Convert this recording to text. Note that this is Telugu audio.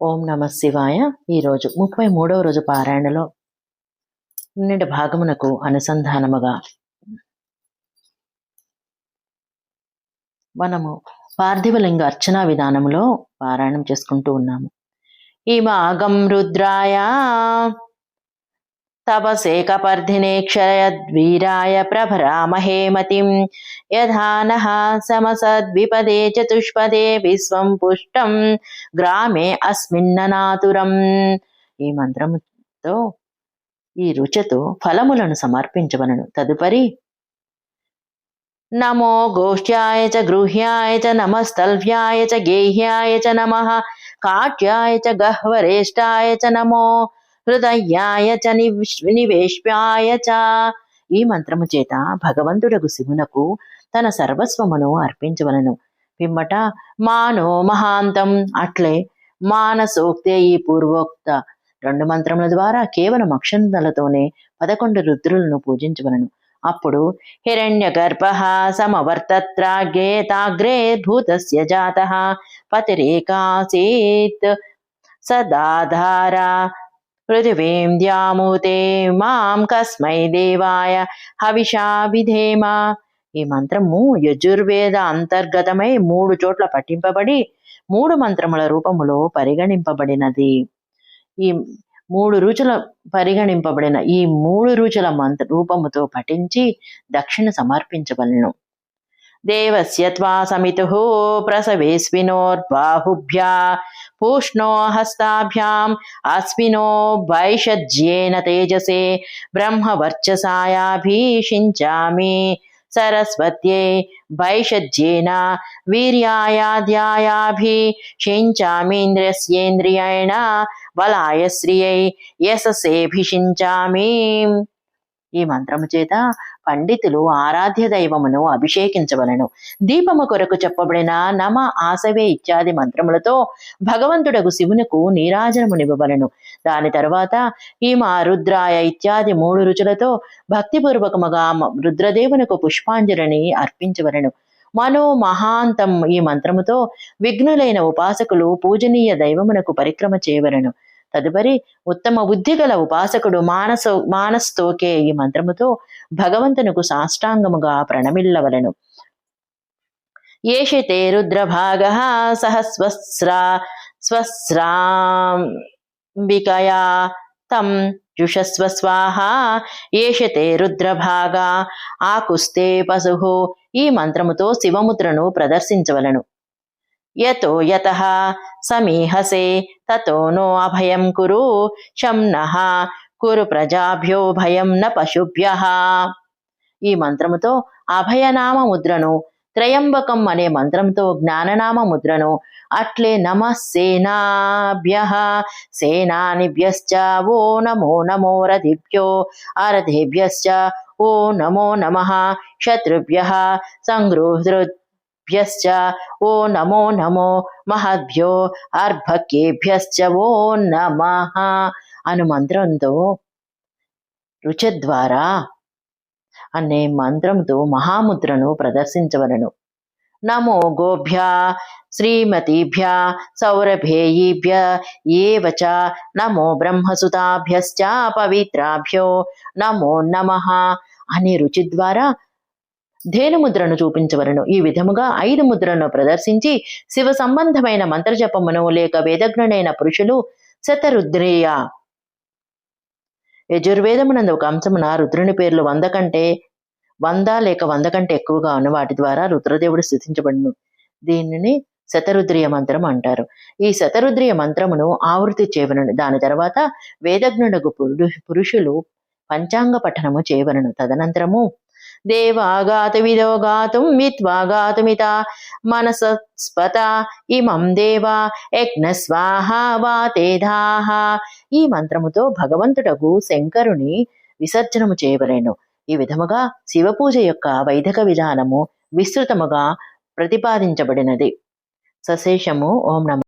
ఓం నమ శివాయ. ఈరోజు ముప్పై మూడవ రోజు పారాయణలో నిన్నటి భాగమునకు అనుసంధానముగా మనము పార్థివలింగ అర్చనా విధానంలో పారాయణం చేసుకుంటూ ఉన్నాము. ఈ మాగం రుద్రాయ తపసేకపర్ధినే క్షరయద్వీరాయ ప్రభరామహే మతిం యథా నః సమసద్విపదే చతుష్పదే విశ్వం పుష్టం గ్రామే అస్మిన్ననాతురం ఈ మంత్రముతో ఈ రుచతో ఫలములను సమర్పించవలను। తదుపరి నమో గోష్ఠ్యాయ చ గృహ్యాయ చ నమస్తల్వ్యాయ చ గేహ్యాయ చ నమ కాట్యాయ చ గహ్వరేష్టాయ చ నమో హృదయాయ చ నివేష్ప్యాయ చ. ఈ మంత్రము చేత భగవంతుడకు శివునకు తన సర్వస్వమును అర్పించవలను. పిమ్మట మానో మహాంతం. అట్లే మానసోక్తే ఈ పూర్వోక్త. రెండు మంత్రముల ద్వారా కేవలం అక్షంతలతోనే పదకొండు రుద్రులను పూజించవలను. అప్పుడు హిరణ్య గర్భ సమవర్తత్రాగ్రేతాగ్రే భూతస్య జాత. పతిరేకాసీత్ సదాధార పృథివీం ద్యామూతే మాం కస్మై దేవాయ హవిషా విధేమ ఈ మంత్రము యజుర్వేద అంతర్గతమై మూడు చోట్ల పఠింపబడి మూడు మంత్రముల రూపములో పరిగణింపబడినది. ఈ మూడు రుచుల పరిగణింపబడిన ఈ మూడు రుచుల మంత్ర రూపముతో పఠించి దక్షిణ సమర్పించవలను. దేవస్య త్వా సమితు ప్రసవేస్వినోర్బాహుభ్యా पूष्णो हस्ताभ्याम् अस्मिनो वैषज्येन तेजसे ब्रह्मवर्चसायाभीषिञ्चामि सरस्वत्यै वैषज्येन वीर्यायाध्यायाभिषिञ्चामीन्द्रस्येन्द्रियेण బలాయ శ్రియై యశసేభిషించామి ఈ మంత్రము చేత పండితులు ఆరాధ్య దైవమును అభిషేకించవలను. దీపము కొరకు చెప్పబడిన నమ ఆసవే ఇత్యాది మంత్రములతో భగవంతుడకు శివునకు నీరాజనమునివ్వవలను దాని తర్వాత ఈ రుద్రాయ ఇత్యాది మూడు రుచులతో భక్తిపూర్వకముగా రుద్రదేవునకు పుష్పాంజలిని అర్పించవలను. మనో మహాంతం ఈ మంత్రముతో విఘ్నులైన ఉపాసకులు పూజనీయ దైవమునకు పరిక్రమ చేయవలను. తదుపరి ఉత్తమ బుద్ధి గల ఉపాసకుడు మానస మానస్తోకే ఈ మంత్రముతో భగవంతునకు సాష్టాంగముగా ప్రణమిల్లవలను. ఏషితే రుద్రభాగ సహ స్వస్రా స్వస్రాంబికయా తం జుషస్వ స్వాహ ఏషతే రుద్రభాగా ఆకుస్తే పశు ఈ మంత్రముతో శివముద్రను ప్రదర్శించవలను. యతో యత సమీహసే తతో నో అభయం కురు శంనః కురు ప్రజాభ్యో భయం న పశుభ్య ఈ మంత్రముతో అభయనామ ముద్రను త్రయంబకం అనే మంత్రంతో జ్ఞాననామ ముద్రను అట్లే నమ సేనాభ్య సేనానిభ్యశ్చ ఓ నమో నమో రథిభ్యో అరథేభ్యశ్చ ఓ నమో నమ శత్రుభ్య భ్యశ్చ ఓ నమో నమో మహద్భ్యో అర్భకేభ్యశ్చ ఓ నమ అను మంత్రంతో రుచి ద్వారా అనే మంత్రంతో మహాముద్రను ప్రదర్శించవలను నమో గోభ్య శ్రీమతిభ్య సౌరభేయీభ్య ఏవచ నమో బ్రహ్మసుతాభ్యశ్చ పవిత్రాభ్యో నమో నమ అనే రుచి ద్వారా ధేనుముద్రను చూపించవలను. ఈ విధముగా ఐదు ముద్రను ప్రదర్శించి శివ సంబంధమైన మంత్రజపమును లేక వేదజ్ఞుడైన పురుషులు శతరుద్రేయ యజుర్వేదమునందు ఒక అంశమున రుద్రుని పేర్లు వంద కంటే వంద లేక వంద కంటే ఎక్కువగా ఉన్న వాటి ద్వారా రుద్రదేవుడు స్థుతించబడును. దీనిని శతరుద్రియ మంత్రం అంటారు. ఈ శతరుద్రియ మంత్రమును ఆవృత్తి చేయవలను. దాని తర్వాత వేదజ్ఞుడకు పురుషులు పంచాంగ పఠనము చేయవలను. తదనంతరము దేవాగాతుమిదో గాతుం మిత్వా మనసస్పత ఇమం దేవా యజ్ఞ స్వాహ వాతేధాహ ఈ మంత్రముతో భగవంతుడకు శంకరుని విసర్జనము చేయవలేను. ఈ విధముగా శివపూజ యొక్క వైదిక విధానము విస్తృతముగా ప్రతిపాదించబడినది. సశేషము. ఓం నమ.